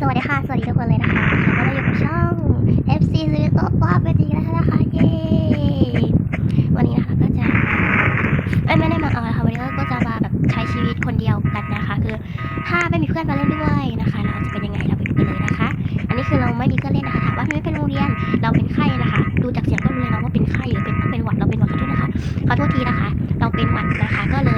สวัสดีค่ะ สวัสดีทุกคนเลยนะคะแล้วก็เราอยู่กับช่อง FC ซีรีส์ตัวว่าเป็นดีแล้วนะคะเย้วันนี้นะคะก็จะเอ้ยไม่ได้มาเอานะคะวันนี้ก็จะมาแบบใช้ชีวิตคนเดียวกันนะคะ คือถ้าไม่มีเพื่อนมาเล่นด้วยนะคะเราจะเป็นยังไงเราไปดูกันเลยนะคะ อันนี้คือเราไม่มีเพื่อนเล่นนะคะถามว่าไม่เป็นโรงเรียนเราเป็นไข้นะคะ ดูจากเสียงก็รู้เลยนะว่าเป็นไข้หรือเป็นเป็นหวัดเราเป็นหวัดขอโทษนะคะขอโทษทีนะคะ เราเป็นหวัดนะคะก็เลย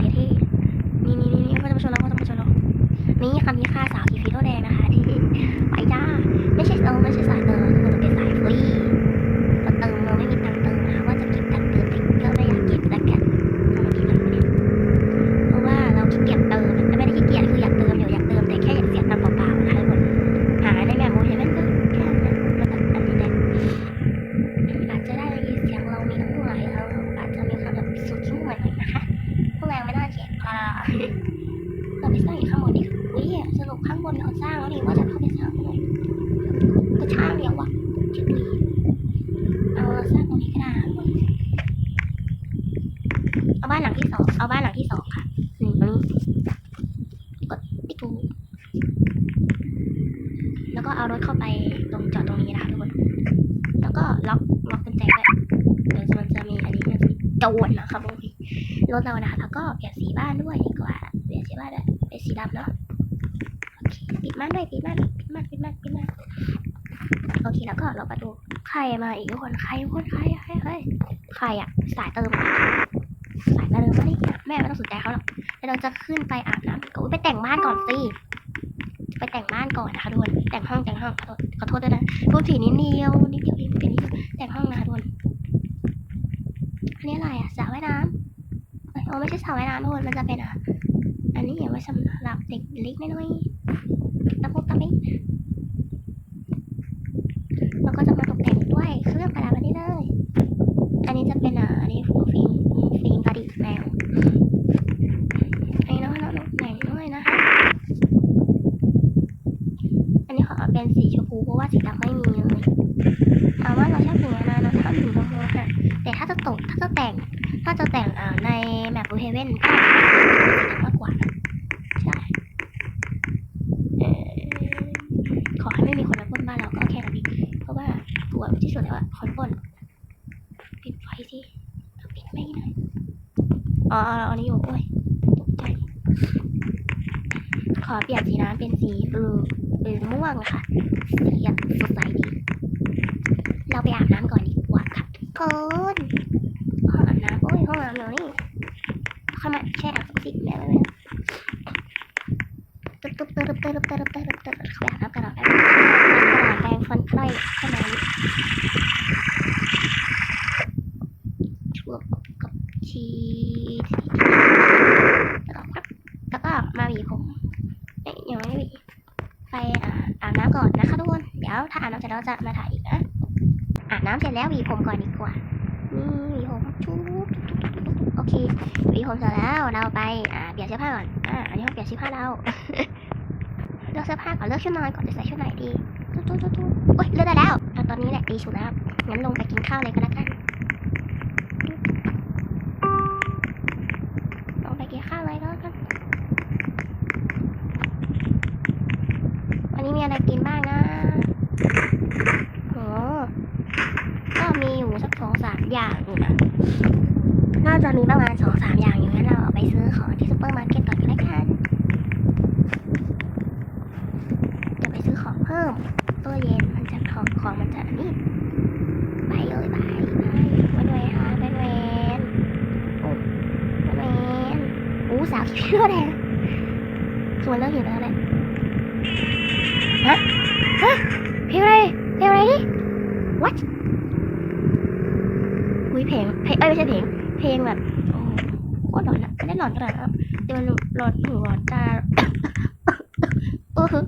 ประเทศ บ้านหลังที่สองเอาบ้านหลังที่สองค่ะนี่ตรงนี้กดติ๊กถูแล้วก็เอารถเข้าไปตรงจอดตรงนี้นะคะทุกคนแล้วก็ล็อกล็อกกุญแจด้วยเดี๋ยวมันจะมีอันนี้มันจะมีโจรนะครับบางทีรถเรานะคะแล้วก็เปลี่ยนสีบ้านด้วยดีกว่าเปลี่ยนสีบ้านด้วยเป็นสีดำเนาะโอเคปิดม่านด้วยปิดม่านปิดม่านปิดม่านปิดม่านโอเคแล้วก็เราประตูใครมาอีกทุกคนใครทุกคนใครใครใครใครอะสายเติม สายเติมไม่ได้แม่ไม่ต้องสนใจเขาหรอกแล้วเราจะขึ้นไปอาบน้ำกันก่อนไปแต่งบ้านก่อนสิไปแต่งบ้านก่อนนะคะทุกคนแต่งห้องแต่งห้องขอโทษขอโทษด้วยนะพูดผีนิดเดียวนิดเดียวนิดเดียวนิดเดียวแต่งห้องนะคะทุกคนอันนี้อะไรอะสระว่ายน้ำเอ้ไม่ใช่สระว่ายน้ำทุกคนมันจะเป็นอะอันนี้อย่าไว้สำหรับเด็กเล็กน้อยตะปุกตะมิแล้วก็จะมาตกแต่งด้วยเครื่องประดับอันนี้เลย อันนี้จะเป็นอะอันนี้ฟุ้งฟิ้งฟุ้งฟิ้งประดิษฐ์แมวอันนี้น้องน้องน้องแต่งด้วยนะคะ อันนี้ขอเอาเป็นสีชมพูเพราะว่าสีดำไม่มีเลยถามว่าเราชอบสีอะไรเราชอบสีชมพูค่ะ แต่ถ้าจะตกถ้าจะแต่ง ถ้าจะแต่งอ่าในแมปบูเฮเว่นก็สีดำมากกว่านะใช่เอ่อขอให้ไม่มีคนมาปล้นบ้านเราก็แค่นั้นเองเพราะว่ากลัวที่สุดแล้วอะคนปล้นปิดไฟสิเอาปิดไม่หน่อยอ๋ออันนี้อยู่โอ้ยตกใจขอเปลี่ยนสีน้ำเป็นสีบลูเป็นม่วงค่ะสีแบบสดใสดีเราไปอาบน้ำก่อนดีกว่าค่ะทุกคนห้องอาบน้ำโอ้ยห้องอาบน้ำนี่เข้ามาแช่อางสิแม่แม่แม่ตึ๊บตึ๊บตึ๊บตึ๊บตึ๊บตึ๊บตึ๊บตึ๊บตึ๊บเข้าไปอาบน้ำกันหน่อยแป๊บนึ งฟันใครขนาดนี้ชวบกับชีแล้วก็ครับแล้วก็มาหวีผมเอ้ยยังไม่หวีไปอาบน้ำก่อนนะคะทุกคน เดี๋ยวถ้าอาบน้ำเสร็จเราจะมาถ่ายอีกนะ อาบน้ำเสร็จแล้วหวีผมก่อนดีกว่า นี่หวีผมชุบโอเคหวีผมเสร็จแล้วเราไปอ่าเปลี่ยนเสื้อผ้าก่อน อ่าอันนี้เราเปลี่ยนเสื้อผ้าเราเลือกเสื้อผ้าก่อนเลือกชุดนอนก่อนจะใส่ชุดไหนดี ตุ๊ตุ๊ตุ๊ตุ๊โอ๊ยเลือกได้แล้วเอาตอนนี้แหละดีสุดแล้วงั้นลงไปกินข้าวเลยก็แล้วกัน ลงไปกินข้าวเลยก็แล้วกัน วันนี้มีอะไรกินบ้างนะโหก็มีอยู่สักสองสามอย่างอยู่นะ น่าจะมีประมาณสองสามอย่างอยู่งั้นเราเอาไปซื้อของที่ซูเปอร์มาร์เก็ตก่อนก็ได้กันจะไปซื้อของเพิ่มตู้เย็นมันจะของของมันจะนี่ไปเลยไปไปวันเวฮะเป็นเวนโอ้วันเวนอู้สาวคิ้วแดงคือมันเริ่มหิวแล้วแหละ ฮะ ฮะเพลงอะไรเพลงอะไรนี่ what เพลงเพลงเอ้ยไม่ใช่เพลงเพลงแบบโอ้โหโคตรหลอนอะไม่ได้หลอนขนาดนั้นเดี๋ยวหลอนหูหลอนตาอู้หู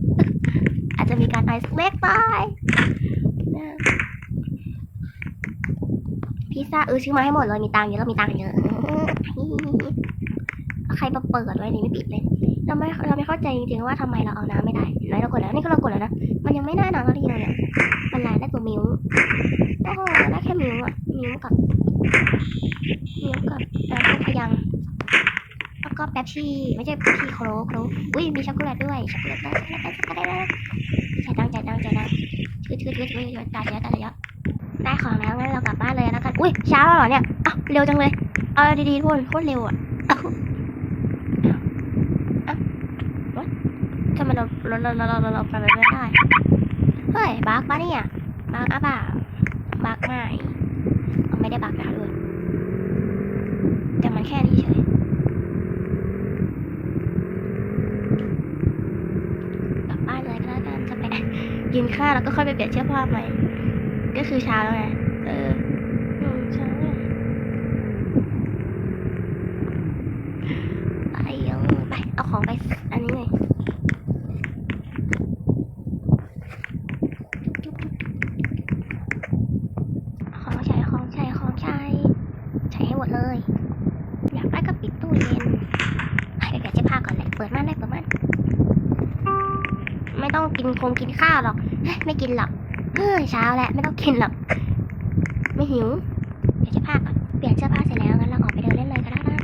อาจจะมีการไอซ์เล็กไปพิซซ่าเออซื้อมาให้หมดเลยมีตังเยอะเรามีตังเยอะใครมาเปิดไว้นี่ไม่ปิดเลยเราไม่เราไม่เข้าใจจริงๆว่าทำไมเราเอาน้ำไม่ได้ไหนเรากดแล้วนี่ก็เรากดแล้วนะมันยังไม่ได้น้ำสักทีเลยเนี่ยมันได้ได้ตัวมิ้วโอ้โหได้แค่มิ้วอะมิ้วกับ มิวกับน้ำพยังแล้วก็แป๊บชี่ไม่ใช่แป๊บชี่โคลโคลอุ้ยมีช็อกโกแลตด้วยช็อกโกแลตได้ช็อกโกแลตได้ช็อกโกแลตได้จ่ายตังค์จ่ายตังค์จ่ายตังชืดชืดชืดชืดชืดตาเยอะตาเยอะได้ของแล้วงั้นเรากลับบ้านเลยแล้วกันอุ้ยเช้าแล้วเหรอเนี่ยอ้าวเร็วจังเลยเอาดีๆทุกคนโคตรเร็วอะอ้าวอ้าวอ้าวทำไมเราเราเราเราเราเราไปไม่ได้เฮ้ยบักปะเนี่ยบักอะปล่าบักไม่ ไม่ได้บักนะด้วย แต่มันแค่นี้เฉยกลับบ้านเลยก็แล้วกันจะไปกินข้าวแล้วก็ค่อยไปเปลี่ยนเสื้อผ้าใหม่ ก็คือเช้าแล้วไงเอออืมเช้าแล้วไปเอาไปเอาของไปอันนี้เลย ของใช้ของใช้ของใช้ใช้ให้หมดเลย อยากได้ก็ปิดตู้เย็นให้ไปเปลี่ยนเสื้อผ้าก่อนเลยเปิดม่านได้เปิดม่านไม่ต้อง กินคงกินข้าวหรอก ไม่กินหรอกเฮ้ยเช้าแล้วไม่ต้องกินหรอก ไม่หิวเปลี่ยนเสื้อผ้าก่อน เปลี่ยนเสื้อผ้าเสร็จแล้วงั้นเราออกไปเดินเล่นเลยก็ได้นะ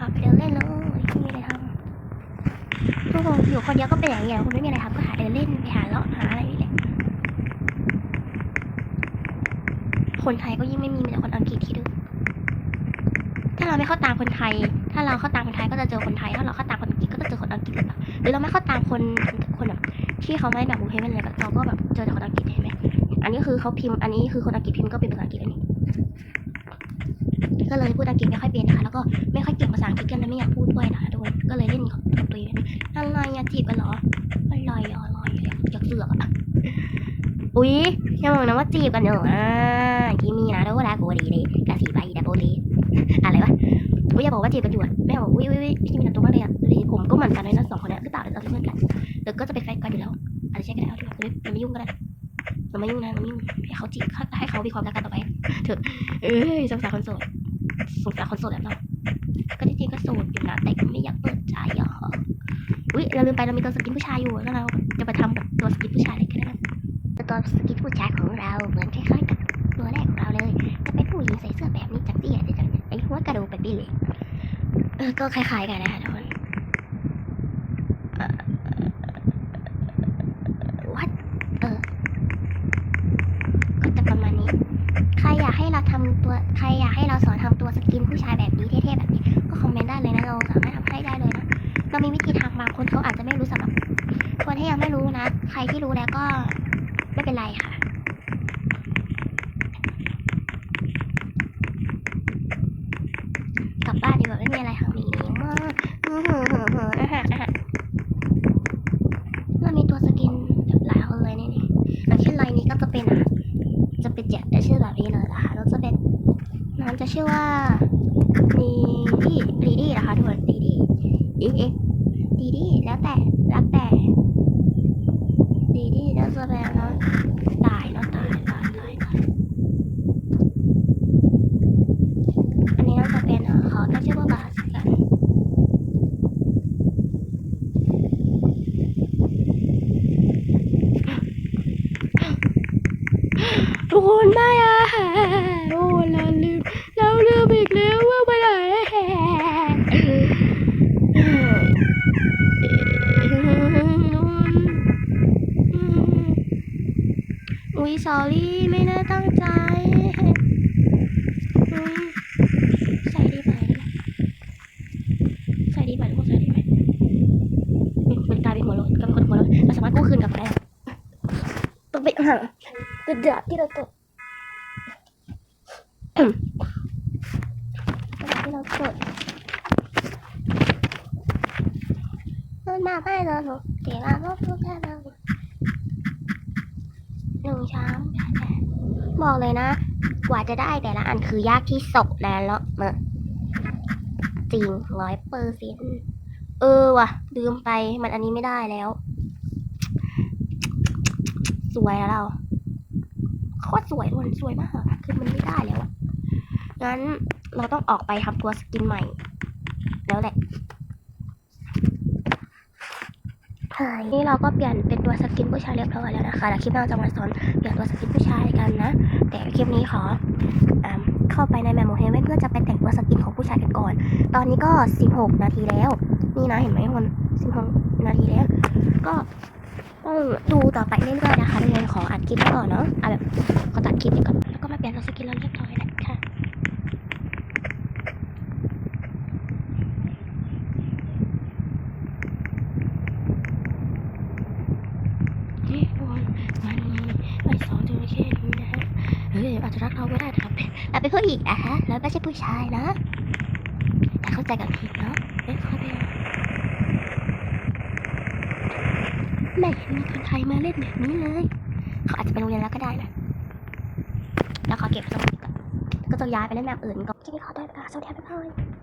ออกไปเดินเล่นเลยไม่มีอะไรทำทุกคนอยู่คนเดียวก็เป็นอย่างเงี้ยคุณไม่มีอะไรทำก็หาเดินเล่นไปหาเลาะหาอะไรนี่แหละ คนไทยก็ยิ่งไม่มีมีแต่คนอังกฤษที่ดื้อถ้าเรา ไม่เข้าตามคนไทย ถ้าเราเข้าตามคนไทยก็จะเจอคนไทย ถ้าเราเข้าตามคนอังกฤษก็จะเจอคนอังกฤษหรือเปล่าหรือเราไม่เข้าตามคนคนแบบที่เขาไม่แบบบุเพศอะไรแบบเราก็แบบเจอแต่คนอังกฤษเห็นไหมอันนี้คือเขาพิมพ์ อันนี้คือคนอังกฤษพิมพ์ก็เป็นภาษาอังกฤษอันนี้ก็เลยพูดอังกฤษไม่ค่อยเป็นนะคะ แล้วก็ไม่ค่อยเก่งภาษาอังกฤษกันแล้วไม่อยากพูดด้วยนะคะทุกคนก็เลยเล่นกับตัวเองอะไรอะจีบกันเหรออะไรอะอะไรอะอยากเสือกอะอุ๊ยอย่าบอกนะว่าจีบกันเหรออ่าคิมีนะแล้วเวลากูดีเลยกาสีใบดับโบลี อะไรวะอุ๊ยอย่าบอกว่าจีบกันอยู่อะแม่บอกอุ๊ยอุ๊ยอุ๊ยพี่มีหนังตัวมากเลยอะเลยผมก็เหมือนกันเลยนะสองคนนี้ยหรือเปล่าเราเป็นเพื่อนกันแต่ก็จะไปแฟนกันอยู่แล้วอาจจะใช่ก็ได้เอาดีกว่าเราไม่ยุ่งก็ได้เราไม่ยุ่งนะเราไม่ยุ่งให้เขาจีบให้เขามีความรักกันต่อไปเถอะเอ้ยสงสารคนโสดสงสารคนโสดแบบเราก็จริงๆก็โสดอยู่นะแต่ก็ไม่อยากเปิดใจอะอุ้ยเราลืมไปเรามีตัวสกินผู้ชายอยู่แล้วเราจะไปทำแบบตัวสกินผู้ชายอะไรกันนะตัวสกินผู้ชายของเราเหมือนคล้ายๆกับตัวแรกของเราเลยจะเป็นผู้หญิงใส่เสื้อแบบนี้จากเตี้ยจา กไอ้หัวกระโดดแบบนี้เลยก็คล้ายๆกันนะคะทุกคนเอ่อ what เออ ก็จะประมาณนี้ ใครอยากให้เราทำตัว ใครอยากให้เราสอนทำตัวสกินผู้ชายแบบนี้เท่ๆแบบนี้ ก็คอมเมนต์ได้เลยนะ เราสามารถทำให้ได้เลยนะ เรามีวิธีทำบางคนเขาอาจจะไม่รู้สำหรับ คนที่ยังไม่รู้นะ ใครที่รู้แล้วก็ไม่เป็นไรค่ะ กลับบ้านดีกว่าไม่มีอะไรทำดีมากอื้อหือหือหืออาหารอาหารเรามีตัวสกินแบบหลายคนเลยนี่นี่อย่างเช่นลายนี้ก็จะเป็นอะ จะเป็นแจกแต่ชื่อแบบนี้เลยนะคะแล้วจะเป็นมันจะชื่อว่าดีดีดีดี นะคะทุกคนดีดีดีดีดีดีแล้วแต่แล้วแต่ดีดีแล้วจะแบบเนาะตายเนาะตายตายตายตายอันนี้น่าจะเป็นเอ่อเขาตั้งชื่อว่าบาสกันทุกคนไม่อะโอ้เราลื สอรี่ไม่ได้ตั้งใจใส่ดีไหมใส่ดีไหมทุกคนใส่ดีไหมมันกลายเป็นหัวรถกลายเป็นคนหัวรถเราสามารถกู้คืนกลับมาได้ต้องไปหากระดาษที่เราตกกระดาษที่เราตกมันมาให้เราเดี๋ยวเราต้องพูดแค่เรา หนึ่งช้ำใช่ใช่ บอกเลยนะ กว่าจะได้แต่ละอันคือยากที่สุดแล้วเนอะจริงร้อยเปอร์เซ็นเออว่ะ ลืมไปมันอันนี้ไม่ได้แล้ว สวยแล้วเราโคตรสวยคนสวยมากคือมันไม่ได้แล้วงั้นเราต้องออกไปทำตัวสกินใหม่ แล้วแหละ เฮ้ยนี่เราก็เปลี่ยนเป็นตัวสกินผู้ชายเรียบร้อยแล้วนะคะแล้วคลิปหน้าเราจะมาสอนเปลี่ยนตัวสกินผู้ชายกันนะ แต่คลิปนี้ขอเข้าไปในแมมโมเฮเว่นเพื่อจะไปแต่งตัวสกินของผู้ชายกันก่อน ตอนนี้ก็ 16 นาทีแล้ว นี่นะเห็นไหมคน16 นาทีแล้ว ก็ต้องดูต่อไปเรื่อยๆนะคะดังนั้นขออัดคลิปไว้ก่อนเนาะเอาแบบขอตัดคลิปไปก่อนแล้วก็มาเปลี่ยนตัวสกินเราเรียบร้อยแล้วค่ะ นี่ทุกคนมันไปสองจระเข้นี้นะฮะเฮ้อาจจะรักเราก็ได้แต่เรับเราเป็นผู้หญิงนะฮะแล้วไม่ใช่ผู้ชายนะแต่เข้าใจกันผิดเนาะเอ้ยเขาเป็นไม่เห็นมีคนไทยมาเล่นแบบนี้เลยเขาอาจจะไปโรงเรียนแล้วก็ได้นะแล้วขอเก็บสมุดก่อนแล้วก็จะย้ายไปเล่นแบบอื่นก็จะมีขอตัวไปก่อนสวัสดีครับ๊ายบาย